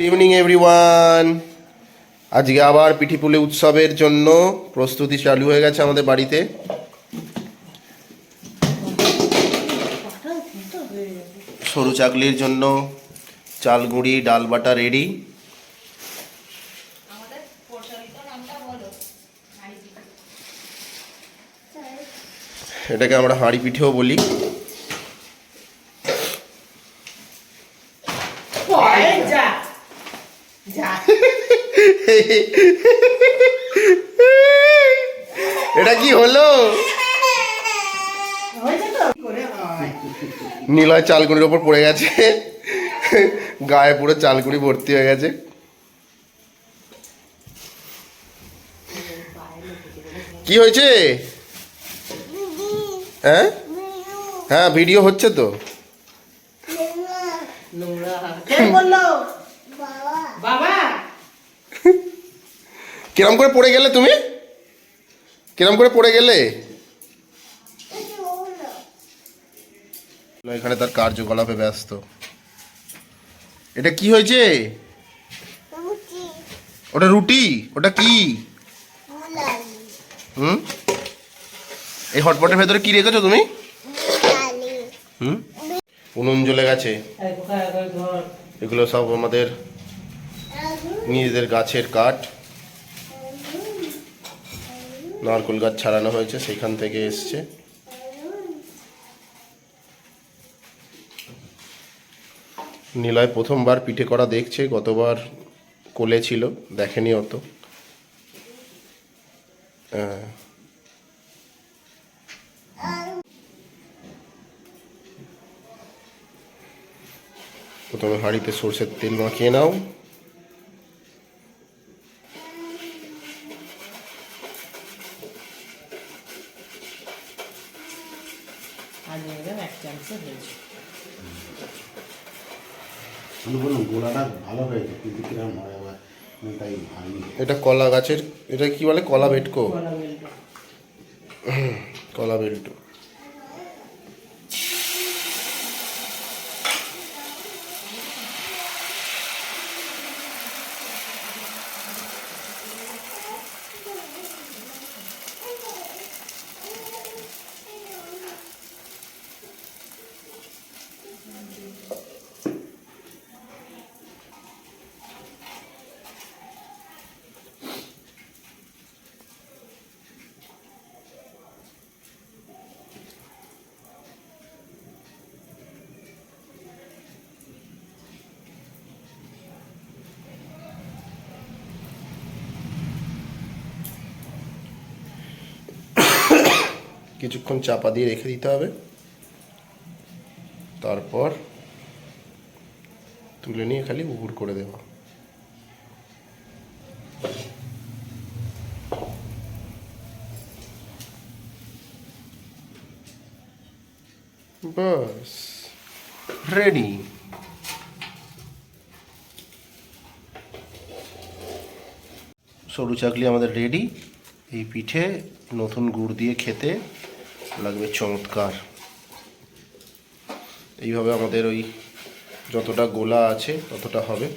Good evening everyone আজকে আবার পিঠিপুলি উৎসবের জন্য প্রস্তুতি চালু হয়ে গেছে আমাদের বাড়িতে। সরু চাকলির জন্য চাল গুঁড়ি ডাল বাটা রেডি। এটাকে আমরা হাঁড়ি পিঠেও বলি। এটা কি হলো? হয় নীলয় চালগুড়ির ওপর পড়ে গেছে। গায়ে পুরো চালগুড়ি ভর্তি হয়ে গেছে। কি হয়েছে? হ্যাঁ? হ্যাঁ ভিডিও হচ্ছে তো। নোংরা। কে বলল? বাবা? কিরম করে পড়ে গেলে তুমি? কিরম করে পড়ে গেলে? এখানে তার কার্যকলাপে ব্যস্ত। এটা কি হয়েছে? ওটা রুটি? ওটা কি? হুম? এই হটপটের ভেতরে কি রেখেছো তুমি? হুম? উনুন জ্বলে গেছে। এগুলো সব আমাদের নিজেদের গাছের কাঠ। নারকোল গাছ ছাড়ানো হয়েছে সেখান থেকে এসছে। নিলয় প্রথমবার পিঠে করা দেখছে, গতবার কোলে ছিল, দেখেনি অত। প্রথমে হাঁড়িতে সর্ষের তেল মাখিয়ে নাও। এক চামচে আমি বললাম গোলাটা ভালো হয়েছে কিন্তু কিরম হয় আবার? তাই ভাবি এটা কলা গাছের এটা কি বলে? কলা বেটকো? কলা বেলটা। কিছুক্ষণ চাপা দিয়ে রেখে দিতে হবে। তারপর তুলে নিয়ে খালি উগুর করে দেওয়া বাস রেডি সরু চাকলি আমাদের রেডি এই পিঠে নতুন গুড় দিয়ে খেতে লাগবে চমৎকার। এইভাবে আমাদের ওই যতটা গোলা আছে ততটা হবে।